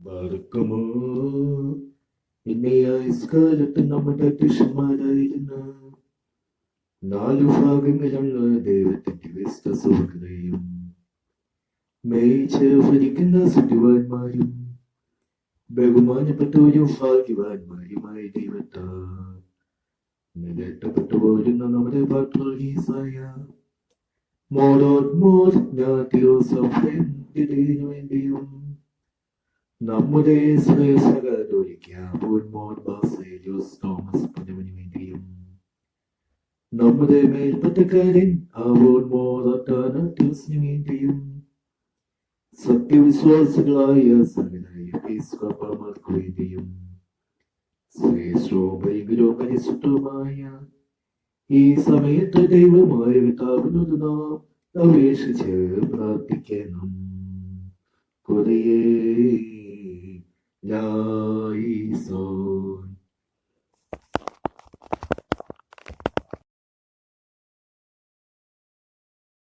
മറക്കുമോ? എന്നെ ആയുസ്കാലത്ത് നമ്മുടെ അധ്യക്ഷന്മാരായിരുന്ന നാലു ഭാഗങ്ങളുള്ള ദൈവത്തിന്റെ വ്യസ്ത സുഹൃതയും മേയിച്ച് ഭരിക്കുന്ന സുദ്ധിവാന്മാരും ബഹുമാനപ്പെട്ടവരും ഭാഗ്യവാന്മാരുമായ ദൈവത്താൽ നിരട്ടപ്പെട്ടു പോരുന്ന നമ്മുടെ പാട്രീസായ മോഡോർ മോർ ജ്ഞാതിയോസഫിനു വേണ്ടിയും നമ്മുടെ ബാസേലിയോസ് തോമസ് നമ്മുടെ മേൽപ്പറ്റക്കാരൻ വേണ്ടിയും. സത്യവിശ്വാസികളായ സകലായ വേണ്ടിയും. ശ്രേഷ്ഠവും ഭയങ്കരവും പരിശുദ്ധവുമായ ഈ സമയത്ത് ദൈവമായ പിതാവിനോട് നാം അപേക്ഷിച്ച് പ്രാർത്ഥിക്കണം Olie, Yaiso,